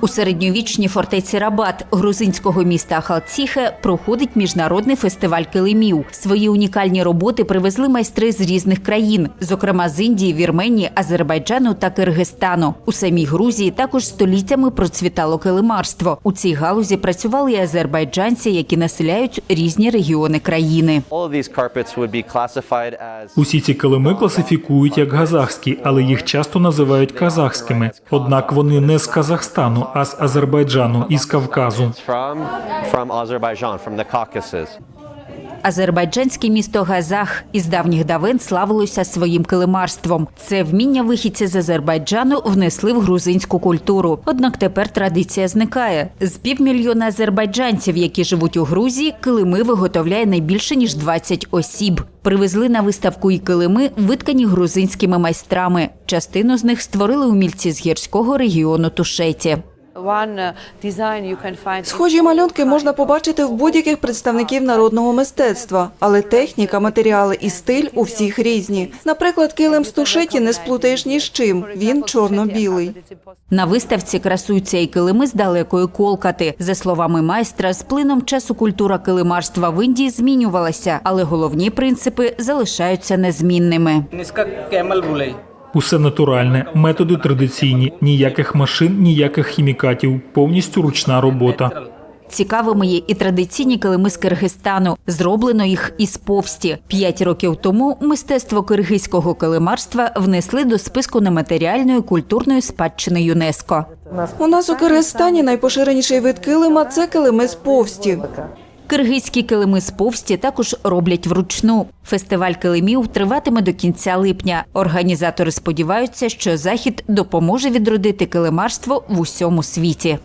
У середньовічній фортеці Рабат грузинського міста Ахалціхе проходить міжнародний фестиваль килимів. Свої унікальні роботи привезли майстри з різних країн, зокрема з Індії, Вірменії, Азербайджану та Киргизстану. У самій Грузії також століттями процвітало килимарство. У цій галузі працювали і азербайджанці, які населяють різні регіони країни. Усі ці килими класифікують як казахські, але їх часто називають казахськими. Однак вони не з Казахстану, а з Азербайджану і з Кавказу. Азербайджанське місто Газах із давніх давен славилося своїм килимарством. Це вміння вихідці з Азербайджану внесли в грузинську культуру. Однак тепер традиція зникає. З півмільйона азербайджанців, які живуть у Грузії, килими виготовляє не більше ніж 20 осіб. Привезли на виставку і килими, виткані грузинськими майстрами. Частину з них створили умільці з гірського регіону Тушеті. Uh. Схожі малюнки можна побачити в будь-яких представників народного мистецтва, але техніка, матеріали і стиль у всіх різні. Наприклад, килим з тушеті не сплутаєш ні з чим. Він чорно-білий. На виставці красуються і килими з далекої Колкати. За словами майстра, з плином часу культура килимарства в Індії змінювалася, але головні принципи залишаються незмінними. Усе натуральне, методи традиційні, ніяких машин, ніяких хімікатів, повністю ручна робота. Цікавими є і традиційні килими з Киргизстану. Зроблено їх із повсті. П'ять років тому мистецтво киргизького килимарства внесли до списку нематеріальної культурної спадщини ЮНЕСКО. У нас у Киргизстані найпоширеніший вид килима це килими з повсті. Киргизькі килими з повсті також роблять вручну. Фестиваль килимів триватиме до кінця липня. Організатори сподіваються, що захід допоможе відродити килимарство в усьому світі.